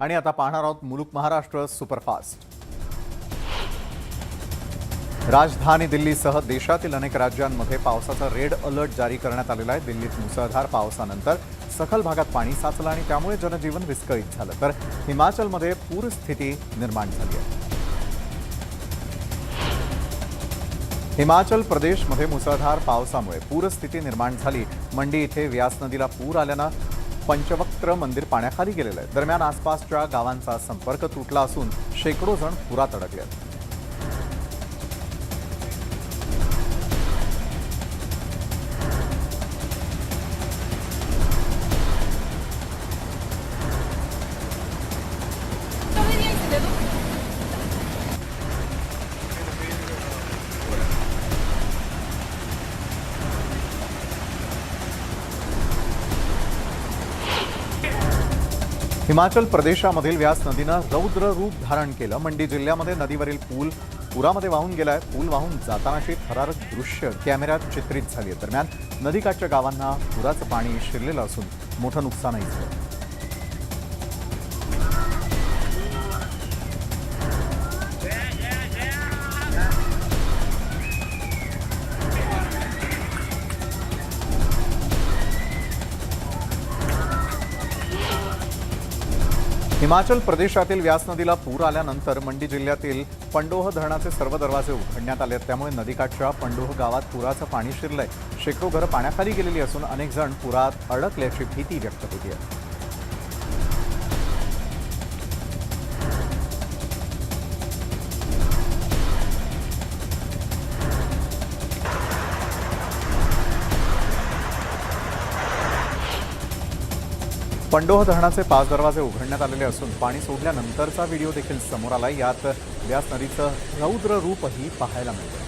आणि आता पाहणार आहोत मुलुक महाराष्ट्र सुपरफास्ट. राजधानी दिल्लीसह देशातील अनेक राज्यांमध्ये पावसाचा रेड अलर्ट जारी करण्यात आलेला आहे. दिल्लीत मुसळधार पावसानंतर सखल भागात पाणी साचलं आणि त्यामुळे जनजीवन विस्कळीत झालं. तर हिमाचलमध्ये पूरस्थिती निर्माण झाली आहे. हिमाचल प्रदेशमध्ये मुसळधार पावसामुळे पूरस्थिती निर्माण झाली. मंडी इथे व्यास नदीला पूर आल्यानं पंचवक्त्र मंदिर पाण्याखाली गेलेलं आहे. दरम्यान आसपासच्या गावांचा संपर्क तुटला असून शेकडो जण पुरात अडकले आहेत. हिमाचल प्रदेशामधील व्यास नदीनं रौद्र रूप धारण केलं. मंडी जिल्ह्यामध्ये नदीवरील पूल पुरामध्ये वाहून गेलाय. पूल वाहून जातानाची थरारक दृश्य कॅमेऱ्यात चित्रित झाली दरम्यान नदीकाठच्या गावांना पुराचं पाणी शिरलेलं असून मोठं नुकसानही झालं. हिमाचल प्रदेशातील व्यास नदीला पूर आल्यानंतर मंडी जिल्ह्यातील पंडोह धरणाचे सर्व दरवाजे उघडण्यात आले आहेत. त्यामुळे नदीकाठच्या पंडोह गावात पुराचं पाणी शिरलंय शेकडो घरं पाण्याखाली गेलेली असून अनेक जण पुरात अडकल्याची भीती व्यक्त होती आहे पंडोह धरणाचे पाच दरवाजे उघडण्यात आलेले असून पाणी सोडल्यानंतरचा व्हिडिओ देखील समोर आला यात व्यास नदीचं रौद्र रूपही पाहायला मिळतं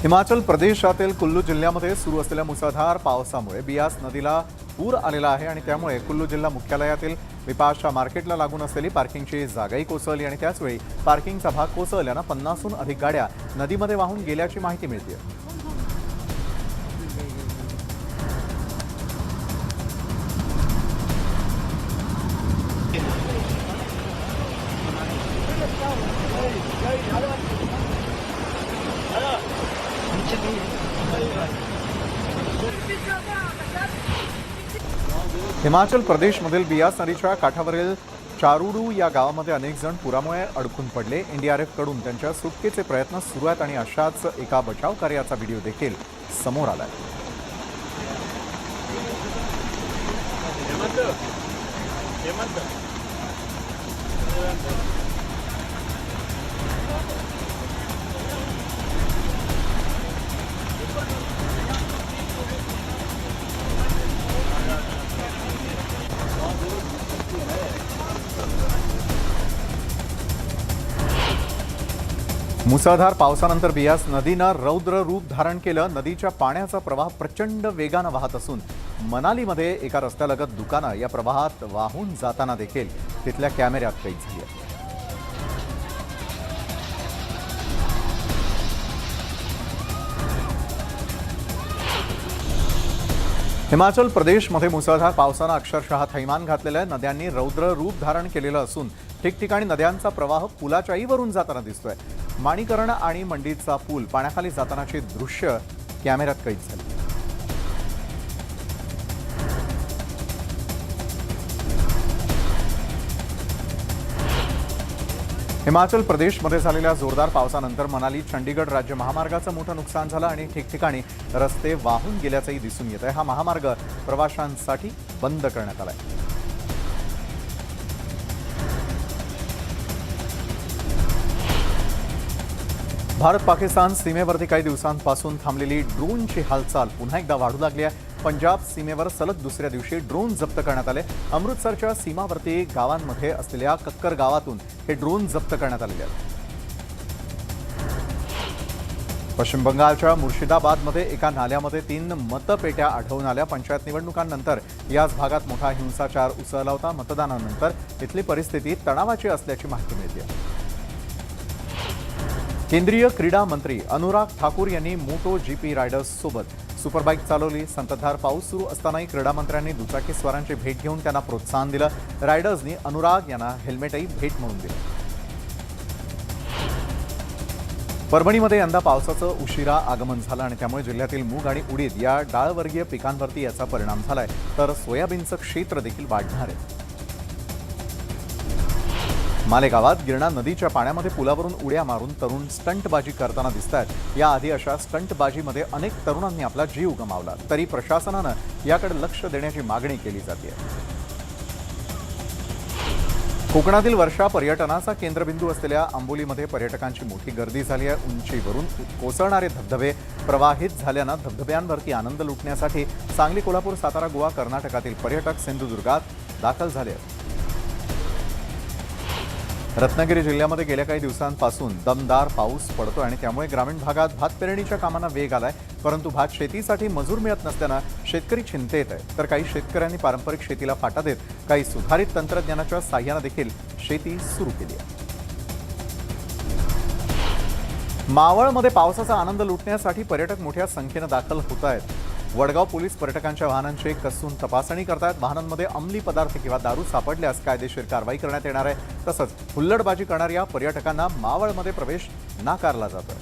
हिमाचल प्रदेशातील कुल्लू जिल्ह्यामध्ये सुरू असलेल्या मुसळधार पावसामुळे बियास नदीला पूर आलेला आहे आणि त्यामुळे कुल्लू जिल्हा मुख्यालयातील विपाशा मार्केटला लागून असलेली पार्किंगची जागाही कोसळली आणि त्याचवेळी पार्किंगचा भाग कोसळल्यानं पन्नासहून अधिक गाड्या नदीमध्ये वाहून गेल्याची माहिती मिळते हिमाचल प्रदेशमधील बियास नदीच्या काठावरील चारुडू या गावामध्ये अनेक जण पुरामुळे अडकून पडले. एनडीआरएफकडून त्यांच्या सुटकेचे प्रयत्न सुरू आहेत आणि अशाच एका बचाव कार्याचा व्हिडिओ देखील समोर आलाय. मुसळधार पावसानंतर बियास नदीनं रौद्र रूप धारण केलं. नदीच्या पाण्याचा प्रवाह प्रचंड वेगानं वाहत असून मनालीमध्ये एका रस्त्यालगत दुकानं या प्रवाहात वाहून जाताना देखील तिथल्या कॅमेऱ्यात कैद झाली आहे हिमाचल प्रदेशमध्ये मुसळधार पावसानं अक्षरशः थैमान घातलेलं आहे. नद्यांनी रौद्र रूप धारण केलेलं असून ठिकठिकाणी नद्यांचा प्रवाह पुलाच्याही वरून जाताना दिसतोय. माणीकरण आणि मंडीचा पूल पाण्याखाली जातानाची दृश्य कॅमेऱ्यात कैद झाली. हिमाचल प्रदेशमध्ये झालेल्या जोरदार पावसानंतर मनाली चंडीगड राज्य महामार्गाचं मोठं नुकसान झालं आणि ठिकठिकाणी रस्ते वाहून गेल्याचंही दिसून येत आहे हा महामार्ग प्रवाशांसाठी बंद करण्यात आलाय. भारत पाकिस्तान सीमेवरती काही दिवसांपासून थांबलेली ड्रोनची हालचाल पुन्हा एकदा वाढू लागली आहे. पंजाब सीमेवर सलग दुसऱ्या दिवशी ड्रोन जप्त करण्यात आले. अमृतसरच्या सीमावर्ती गावांमध्ये असलेल्या कक्कर गावातून हे ड्रोन जप्त करण्यात आलेले आहेत. पश्चिम बंगालच्या मुर्शिदाबादमध्ये एका नाल्यामध्ये तीन मतपेट्या आढळून आल्या. पंचायत निवडणुकांनंतर याच भागात मोठा हिंसाचार उसळला होता. मतदानानंतर इथली परिस्थिती तणावाची असल्याची माहिती मिळते. केंद्रीय क्रीडा मंत्री अनुराग ठाकूर यांनी मोटो जी पी रायडर्ससोबत सुपरबाईक चालवली. संततधार पाऊस सुरू असतानाही क्रीडामंत्र्यांनी दुचाकीस्वारांची भेट घेऊन त्यांना प्रोत्साहन दिलं. रायडर्सनी अनुराग यांना हेल्मेटही भेट म्हणून दिलं. परभणीमध्ये यंदा पावसाचं उशिरा आगमन झालं आणि त्यामुळे जिल्ह्यातील मूग आणि उडीद या डाळवर्गीय पिकांवरती याचा परिणाम झालाय. तर सोयाबीनचं क्षेत्र देखील वाढणार आहे. मालेगावात गिरणा नदीच्या पाण्यामध्ये पुलावरून उड्या मारून तरुण स्टंटबाजी करताना दिसत आहेत याआधी अशा स्टंटबाजीमध्ये अनेक तरुणांनी आपला जीव गमावला. तरी प्रशासनानं याकडे लक्ष देण्याची मागणी केली जाते. कोकणातील वर्षा पर्यटनाचा केंद्रबिंदू असलेल्या आंबोलीमध्ये पर्यटकांची मोठी गर्दी झाली आहे. उंचीवरून कोसळणारे धबधबे प्रवाहित झाल्यानं धबधब्यांवरती आनंद लुटण्यासाठी सांगली कोल्हापूर सातारा गोवा कर्नाटकातील पर्यटक सिंधुदुर्गात दाखल झाले आहेत. रत्नागिरी जिल्ह्यामध्ये गेल्या काही दिवसांपासून दमदार पाऊस पडतो आणि त्यामुळे ग्रामीण भागात भात पेरणीच्या कामांना वेग आलाय. परंतु भात शेतीसाठी मजूर मिळत नसल्यानं शेतकरी चिंतेत आहे तर काही शेतकऱ्यांनी पारंपरिक शेतीला फाटा देत काही सुधारित तंत्रज्ञानाच्या साह्यानं देखील शेती सुरू केली आहे. मावळमध्ये पावसाचा आनंद लुटण्यासाठी पर्यटक मोठ्या संख्येनं दाखल होत आहेत वडगाव पोलीस पर्यटकांच्या वाहनांची कसून तपासणी करतात वाहनांमध्ये अंमली पदार्थ किंवा दारू सापडल्यास कायदेशीर कारवाई करण्यात येणार आहे. तसंच हुल्लडबाजी करणाऱ्या पर्यटकांना मावळमध्ये प्रवेश नाकारला जातो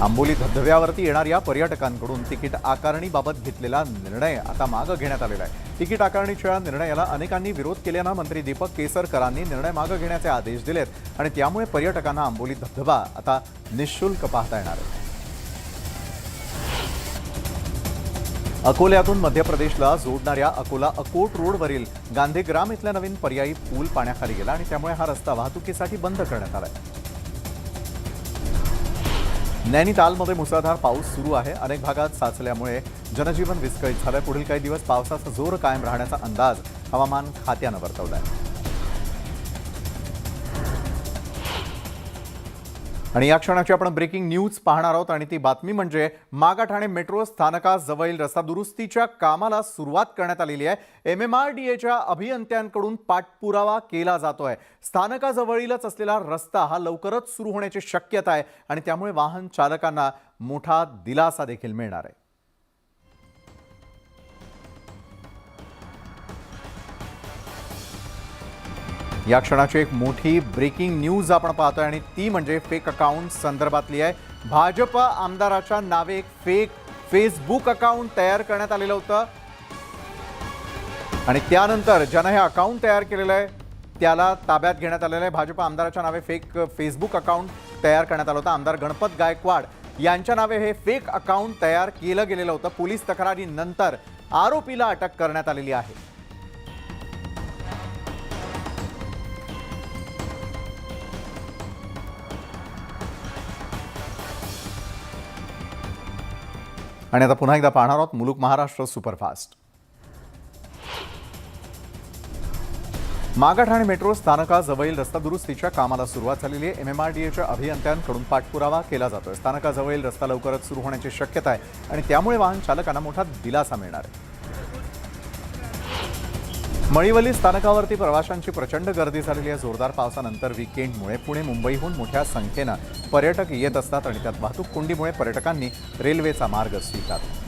आंबोली धबधब्यावरती येणाऱ्या पर्यटकांकडून तिकीट आकारणीबाबत घेतलेला निर्णय आता मागं घेण्यात आलेला आहे. तिकीट आकारणीच्या निर्णयाला अनेकांनी विरोध केल्यानं मंत्री दीपक केसरकरांनी निर्णय मागं घेण्याचे आदेश दिलेत आणि त्यामुळे पर्यटकांना आंबोली धबधबा आता निशुल्क पाहता येणार आहे. अकोल्यातून मध्य प्रदेशला जोडणाऱ्या अकोला अकोट रोडवरील गांधीग्राम इथल्या नवीन पर्यायी पूल पाण्याखाली गेला आणि त्यामुळे हा रस्ता वाहतुकीसाठी बंद करण्यात आलाय. नैनितालमध्ये मुसळधार पाऊस सुरू आहे. अनेक भागात साचल्यामुळे जनजीवन विस्कळीत झालंय. पुढील काही दिवस पावसाचा जोर कायम राहण्याचा अंदाज हवामान खात्यानं आहे आणि या क्षणाची आपण ब्रेकिंग न्यूज पाहणार आहोत आणि ती बातमी म्हणजे मागा ठाणे मेट्रो स्थानकाजवळील रस्ता दुरुस्तीच्या कामाला सुरुवात करण्यात आलेली आहे. एम एम आर डी एच्या अभियंत्यांकडून पाठपुरावा केला जातो आहे स्थानकाजवळीलच असलेला रस्ता हा लवकरच सुरू होण्याची शक्यता आहे आणि त्यामुळे वाहन चालकांना मोठा दिलासा देखील मिळणार आहे. या क्षणाची एक मोठी ब्रेकिंग न्यूज आपण पाहतोय आणि ती म्हणजे फेक अकाउंट संदर्भातली आहे. भाजप आमदाराच्या नावे एक फेक फेसबुक अकाउंट तयार करण्यात आलेलं होतं. आणि त्यानंतर ज्यानं हे अकाउंट तयार केलेलं आहे त्याला ताब्यात घेण्यात आलेलं आहे. भाजप आमदाराच्या नावे फेक फेसबुक अकाउंट तयार करण्यात आलं होतं. आमदार गणपत गायकवाड यांच्या नावे हे फेक अकाउंट तयार केलं गेलेलं होतं. पोलीस तक्रारीनंतर आरोपीला अटक करण्यात आलेली आहे. आणि आता पुन्हा एकदा पाहणार आहोत मुलुक महाराष्ट्र सुपरफास्ट. मागठ आणि मेट्रो स्थानकाजवळील रस्ता दुरुस्तीच्या कामाला सुरुवात झालेली आहे. एम एम आर डी एच्या अभियंत्यांकडून पाठपुरावा केला जातोय. स्थानकाजवळील रस्ता लवकरच सुरू होण्याची शक्यता आहे आणि त्यामुळे वाहन चालकांना मोठा दिलासा मिळणार आहे. मळीवली स्थानकावरती प्रवाशांची प्रचंड गर्दी झालेली आहे. जोरदार पावसानंतर विकेंडमुळे पुणे मुंबईहून मोठ्या संख्येनं पर्यटक येत असतात आणि त्यात वाहतूक कोंडीमुळे पर्यटकांनी रेल्वेचा मार्ग स्वीकारला.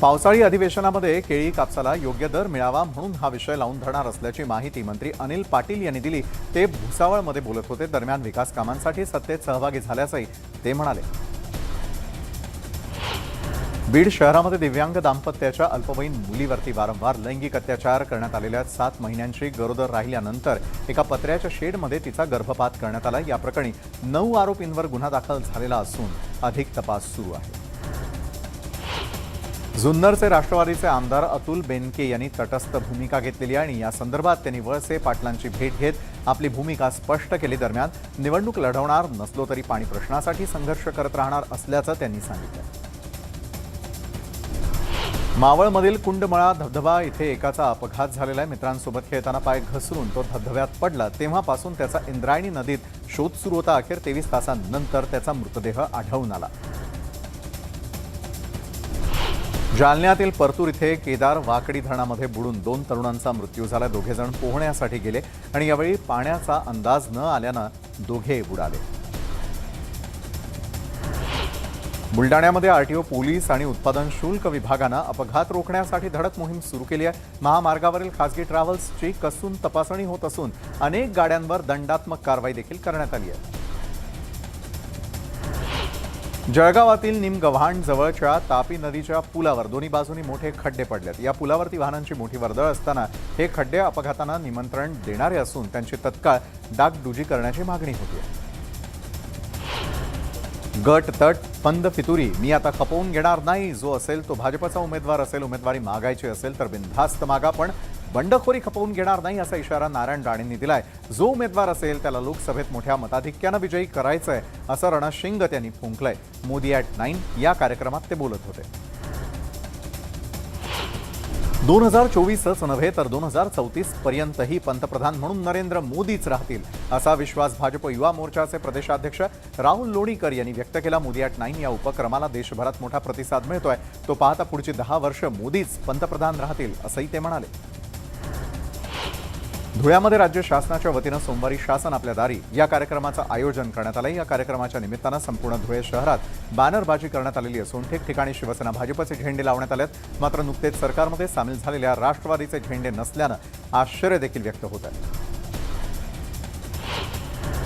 पावसाळी अधिवेशनामध्ये केळी कापसाला योग्य दर मिळावा म्हणून हा विषय लावून धरणार असल्याची माहिती मंत्री अनिल पाटील यांनी दिली. ते भुसावळमध्ये बोलत होते. दरम्यान विकास कामांसाठी सत्तेत सहभागी झाल्याचंही ते म्हणाले. बीड शहरामध्ये दिव्यांग दाम्पत्याच्या अल्पवयीन मुलीवरती वारंवार लैंगिक अत्याचार करण्यात आलेल्या सात महिन्यांची गरोदर राहिल्यानंतर एका पत्र्याच्या शेडमध्ये तिचा गर्भपात करण्यात आला. या प्रकरणी नऊ आरोपींवर गुन्हा दाखल झालेला असून अधिक तपास सुरू आहे. जुन्नरचे राष्ट्रवादीचे आमदार अतुल बेनके यांनी तटस्थ भूमिका घेतलेली आणि या संदर्भात त्यांनी वळसे पाटलांची भेट घेत आपली भूमिका स्पष्ट केली. दरम्यान निवडणूक लढवणार नसलो तरी पाणी प्रश्नासाठी संघर्ष करत राहणार असल्याचं त्यांनी सांगितलं. मावळमधील कुंडमळा धबधबा इथे एकाचा अपघात झालेला आहे. मित्रांसोबत खेळताना पाय घसरून तो धबधब्यात पडला. तेव्हापासून त्याचा इंद्रायणी नदीत शोध सुरू होता. अखेर तेवीस तासांनंतर त्याचा मृतदेह आढळून आला. जालन्यातील परतूर इथे केदार वाकडी धरणामध्ये बुडून दोन तरुणांचा मृत्यू झाला. दोघे जण पोहण्यासाठी गेले आणि यावेळी पाण्याचा अंदाज न आल्यानं दोघे बुडाले. बुलडाण्यामध्ये आरटीओ पोलीस आणि उत्पादन शुल्क विभागानं अपघात रोखण्यासाठी धडक मोहीम सुरू केली आहे. महामार्गावरील खासगी ट्रॅव्हल्सची कसून तपासणी होत असून अनेक गाड्यांवर दंडात्मक कारवाई देखील करण्यात आली आहे. जळगावातील निमगव्हाण जवळच्या तापी नदीच्या पुलावर दोन्ही बाजूनी मोठे खड्डे पडलेत या पुलावरती वाहनांची मोठी वर्दळ असताना हे खड्डे अपघातांना निमंत्रण देणारे असून त्यांची तत्काळ डागडुजी करण्याची मागणी होती. गट तट पंद फितुरी. मी आता खपवून घेणार नाही. जो असेल तो भाजपचा उमेदवार असेल उमेदवारी मागायची असेल तर बिनधास्त मागा. पण बंडखोरी खपवून घेणार नाही असा इशारा नारायण राणेंनी दिलाय. जो उमेदवार असेल त्याला लोकसभेत मोठ्या मताधिक्यानं विजयी करायचंय असं रणशिंग त्यांनी फुंकलंय. मोदी ॲट नाईन या कार्यक्रमात ते बोलत होते. दोन हजार चोवीसच नव्हे तर दोन हजार चौतीस पर्यंतही पंतप्रधान म्हणून नरेंद्र मोदीच राहतील असा विश्वास भाजप युवा मोर्चाचे प्रदेशाध्यक्ष राहुल लोणीकर यांनी व्यक्त केला. मोदी ॲट नाईन या उपक्रमाला देशभरात मोठा प्रतिसाद मिळतोय. तो पाहता पुढची दहा वर्ष मोदीच पंतप्रधान राहतील असंही ते म्हणाले. धुळ्यामध्ये राज्य शासनाच्या वतीनं सोमवारी शासन आपल्या दारी या कार्यक्रमाचं आयोजन करण्यात आलं या कार्यक्रमाच्या निमित्तानं संपूर्ण धुळे शहरात बॅनरबाजी करण्यात आलेली असून ठिकठिकाणी शिवसेना भाजपचे झेंडे लावण्यात आलेत. मात्र नुकतेच सरकारमध्ये सामील झालेल्या राष्ट्रवादीचे झेंडे नसल्यानं आश्चर्य देखील व्यक्त होत आहे.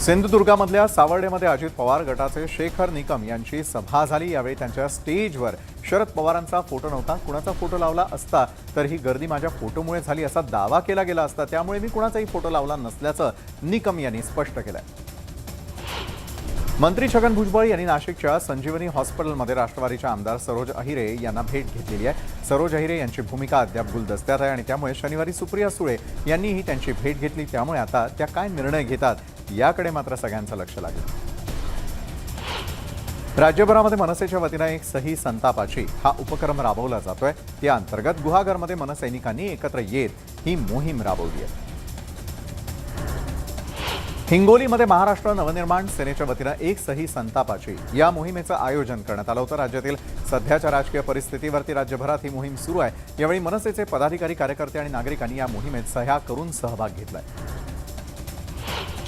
सिंधुदुर्गामधल्या सावर्डेमध्ये अजित पवार गटाचे शेखर निकम यांची सभा झाली. यावेळी त्यांच्या स्टेजवर शरद पवारांचा फोटो नव्हता. कुणाचा फोटो लावला असता तर ही गर्दी माझ्या फोटोमुळे झाली असा दावा केला गेला असता. त्यामुळे मी कुणाचाही फोटो लावला नसल्याचं निकम यांनी स्पष्ट केलं मंत्री छगन भुजबळ यांनी नाशिकच्या संजीवनी हॉस्पिटलमध्ये राष्ट्रवादीच्या आमदार सरोज अहिरे यांना भेट घेतलेली आहे. सरोज अहिरे यांची भूमिका अद्याप गुलदस्त्यात आहे आणि त्यामुळे शनिवारी सुप्रिया सुळे यांनीही त्यांची भेट घेतली. त्यामुळे आता त्या काय निर्णय घेतात याकडे मात्र सगळ्यांचं लक्ष लागलं. राज्यभरामध्ये मनसेच्या वतीनं एक सही संतापाची हा उपक्रम राबवला जातोय. त्या अंतर्गत गुहागरमध्ये मनसैनिकांनी एकत्र येत ही मोहीम राबवली आहे. हिंगोलीमध्ये महाराष्ट्र नवनिर्माण सेनेच्या वतीनं एक सही संतापाची. या मोहिमेचं आयोजन करण्यात आलं होतं. राज्यातील सध्याच्या राजकीय परिस्थितीवरती राज्यभरात ही मोहीम सुरू आहे. यावेळी मनसेचे पदाधिकारी कार्यकर्ते आणि नागरिकांनी या मोहिमेत सह्या करून सहभाग घेतलाय.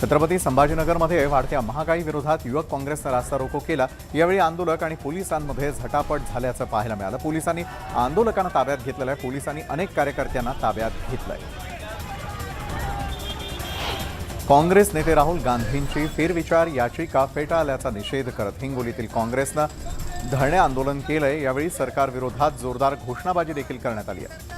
छत्रपती संभाजीनगरमध्ये वाढत्या महागाई विरोधात युवक काँग्रेसनं रास्ता रोको केला. यावेळी आंदोलक आणि पोलिसांमध्ये झटापट झाल्याचं पाहायला मिळालं. पोलिसांनी आंदोलकांना ताब्यात घेतलेलं आहे. पोलिसांनी अनेक कार्यकर्त्यांना ताब्यात घेतलं आहे काँग्रेस नेते राहुल गांधींची फेरविचार याचिका फेटाळल्याचा निषेध करत हिंगोलीतील काँग्रेसनं धरणे आंदोलन केलंय यावेळी सरकार विरोधात जोरदार घोषणाबाजी देखील करण्यात आली आहे.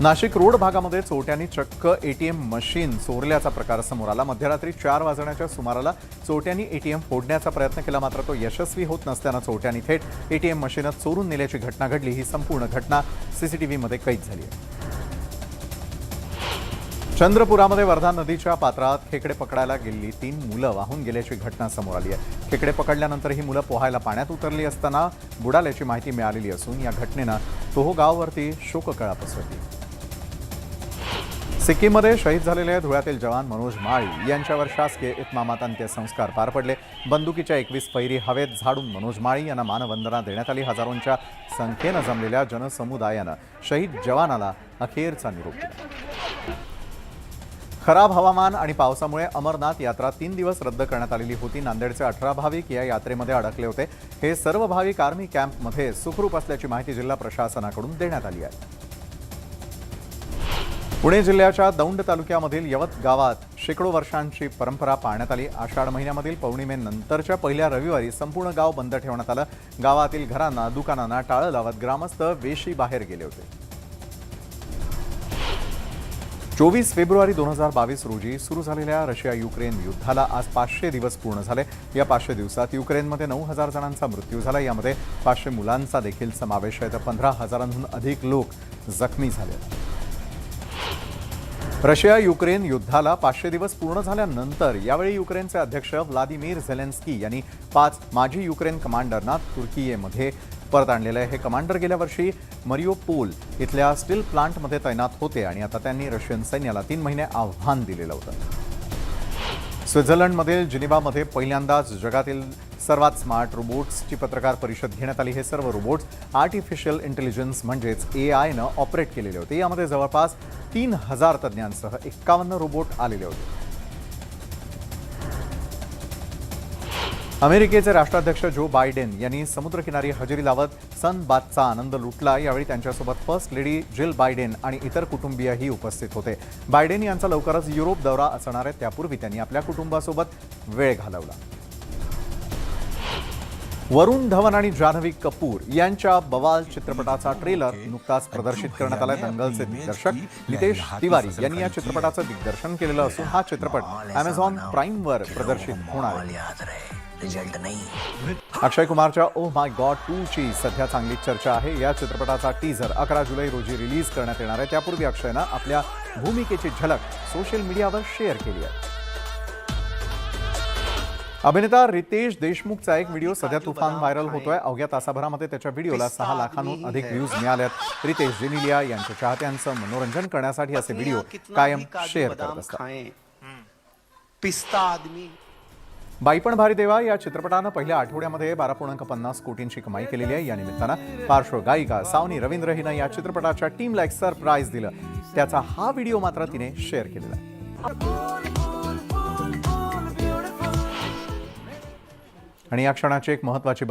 नाशिक रोड भागामध्ये चोरट्यांनी चक्क एटीएम मशीन चोरल्याचा प्रकार समोर आला. मध्यरात्री चार वाजण्याच्या सुमाराला चोरट्यांनी एटीएम फोडण्याचा प्रयत्न केला मात्र तो यशस्वी होत नसल्यानं चोरट्यांनी थेट एटीएम मशीनच चोरून नेल्याची घटना घडली. ही संपूर्ण घटना सीसीटीव्हीमध्ये कैद झाली आहे. चंद्रपुरामध्ये वर्धा नदीच्या पात्रात खेकडे पकडायला गेलेली तीन मुलं वाहून गेल्याची घटना समोर आली आहे. खेकडे पकडल्यानंतर ही मुलं पोहायला पाण्यात उतरली असताना बुडाल्याची माहिती मिळालेली असून या घटनेनं तोहो गाववरती शोककळा पसरली. सिक्कीममध्ये शहीद झालेले धुळ्यातील जवान मनोज माळी यांच्यावर शासकीय इतमामात अंत्यसंस्कार पार पडले. बंदुकीच्या एकवीस फैरी हवेत झाडून मनोज माळी यांना मानवंदना देण्यात आली. हजारोंच्या संख्येनं जमलेल्या जनसमुदायानं शहीद जवानाला अखेरचा निरोप दिला. खराब हवामान आणि पावसामुळे अमरनाथ यात्रा तीन दिवस रद्द करण्यात आलेली होती. नांदेडचे अठरा भाविक या यात्रेमध्ये अडकले होते. हे सर्व भाविक आर्मी कॅम्पमध्ये सुखरूप असल्याची माहिती जिल्हा प्रशासनाकडून देण्यात आली आहे. पुणे जिल्ह्याच्या दौंड तालुक्यामधील यवत गावात शेकडो वर्षांची परंपरा पाळण्यात आली. आषाढ महिन्यामधील पौर्णिमेनंतरच्या पहिल्या रविवारी संपूर्ण गाव बंद ठेवण्यात आलं. गावातील घरांना दुकानांना टाळं लावत ग्रामस्थ वेशी बाहेर गेले होते. चोवीस फेब्रुवारी दोन हजार बावीस रोजी सुरू झालेल्या रशिया युक्रेन युद्धाला आज पाचशे दिवस पूर्ण झाले. या पाचशे दिवसात युक्रेनमध्ये नऊ हजार जणांचा मृत्यू झाला. यामध्ये पाचशे मुलांचा देखील समावेश आहे. तर पंधरा हजारांहून अधिक लोक जखमी झाले. रशिया युक्रेन युद्धाला पाचशे दिवस पूर्ण झाल्यानंतर यावेळी युक्रेनचे अध्यक्ष व्लादिमीर झेलेन्स्की यांनी पाच माजी युक्रेन कमांडरना तुर्कीमध्ये परत आणलेलं आहे. हे कमांडर गेल्या वर्षी मरिओ पोल इथल्या स्टील प्लांटमध्ये तैनात होते आणि आता त्यांनी रशियन सैन्याला तीन महिने आव्हान दिलेलं होतं. स्वित्झर्लंडमधील जिनिवामध्ये पहिल्यांदाच जगातील सर्वात स्मार्ट रोबोट्सची पत्रकार परिषद घेण्यात आली. हे सर्व रोबोट्स आर्टिफिशियल इंटेलिजन्स म्हणजेच ए आयनं ऑपरेट केलेले होते. यामध्ये जवळपास तीन हजार तज्ज्ञांसह एक्कावन्न रोबोट आलेले होते. अमेरिकेचे राष्ट्राध्यक्ष जो बायडेन यांनी समुद्रकिनारी हजेरी लावत सन बादचा आनंद लुटला यावेळी त्यांच्यासोबत फर्स्ट लेडी जिल बायडेन आणि इतर कुटुंबीयही उपस्थित होते. बायडेन यांचा लवकरच युरोप दौरा असणार आहे त्यापूर्वी त्यांनी आपल्या कुटुंबासोबत वेळ घालवला. वरुण धवन आणि जान्हवी कपूर यांच्या बवाल चित्रपटाचा ट्रेलर नुकताच प्रदर्शित करण्यात आला दंगलचे दिग्दर्शक नितेश तिवारी यांनी या चित्रपटाचं दिग्दर्शन केलेलं असून हा चित्रपट अमेझॉन प्राईमवर प्रदर्शित होणार आहे. रिजल्ट नहीं. अक्षय कुमारच्या ओ माय गॉड टू ची सध्या चांगली चर्चा आहे. या चित्रपटाचा टीझर अकरा जुलै रोजी रिलीज करण्यात येणार आहे. त्यापूर्वी अक्षयनं आपल्या भूमिकेची झलक सोशल मीडियावर शेअर केली आहे. अभिनेता रितेश देशमुखचा एक व्हिडिओ सध्या तुफान व्हायरल होतोय. अवघ्या तासाभरामध्ये त्याच्या व्हिडिओला सहा लाखांहून अधिक व्ह्यूज मिळाल्यात रितेश जेनिलिया यांच्या चाहत्यांचं मनोरंजन करण्यासाठी असे व्हिडिओ कायम शेअर करत असतात. पिस्ता आदमी. बाईपण भारी देवा. या चित्रपटानं पहिल्या आठवड्यामध्ये बारा पूर्णांक पन्नास कोटींची कमाई केलेली आहे. या निमित्तानं पार्श्वगायिका सावनी रवींद्र हिनं या चित्रपटाच्या टीमला एक सरप्राईज दिलं. त्याचा हा व्हिडिओ मात्र तिने शेअर केलेला आहे. आणि या क्षणाची एक महत्वाची बातमी